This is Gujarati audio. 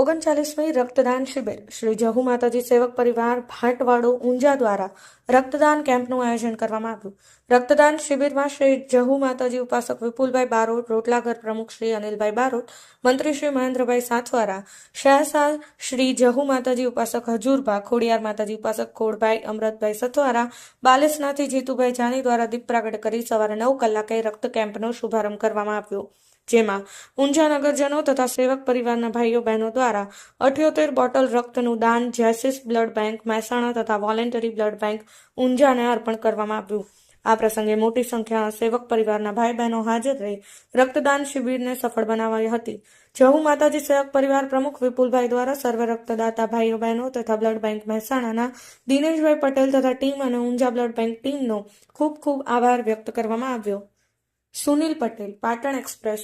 ઓગણચાલીસમી રક્તદાન શિબિર. શ્રી જહુ માતાજી સેવક પરિવાર ભાટવાડો ઊંઝા દ્વારા રક્તદાન કેમ્પનું આયોજન કરવામાં આવ્યું. રક્તદાન શિબિરમાં શ્રી જહુ માતાજી ઉપાસક વિપુલભાઈ બારોટ, રોટલાઘર પ્રમુખ શ્રી અનિલભાઈ બારોટ, મંત્રી શ્રી મહેન્દ્રભાઈ સાથવારા શાહસા શ્રી જહુ માતાજી ઉપાસક હજુરભા ખોડિયાર માતાજી ઉપાસક ખોડભાઈ અમરતભાઈ સથવારા બાલેસનાથી જીતુભાઈ જાની દ્વારા દીપ પ્રાગટ કરી સવારે નવ કલાકે રક્ત કેમ્પનો શુભારંભ કરવામાં આવ્યો. જેમાં ઊંઝા નગરજનો તથા સેવક પરિવારના ભાઈઓ, બહેનો દ્વારા અઠ્યોતેર બોટલ રક્તનું દાન જેસિસ બ્લડ બેંક, મહેસાણા તથા વોલેન્ટરી બ્લડ બેંક ઊંઝાને અર્પણ કરવામાં આવ્યું. આ પ્રસંગે મોટી સંખ્યામાં સેવક પરિવારના ભાઈ બહેનો હાજર રહી રક્તદાન શિબિરને સફળ બનાવાઈ હતી. જહુ માતાજી સેવક પરિવાર પ્રમુખ વિપુલભાઈ દ્વારા સર્વ રક્તદાતા ભાઈઓ, બહેનો તથા બ્લડ બેંક મહેસાણાના દિનેશભાઈ પટેલ તથા ટીમ અને ઊંઝા બ્લડ બેંક ટીમનો ખૂબ ખૂબ આભાર વ્યક્ત કરવામાં આવ્યો. સુનિલ પટેલ, પાટણ એક્સપ્રેસ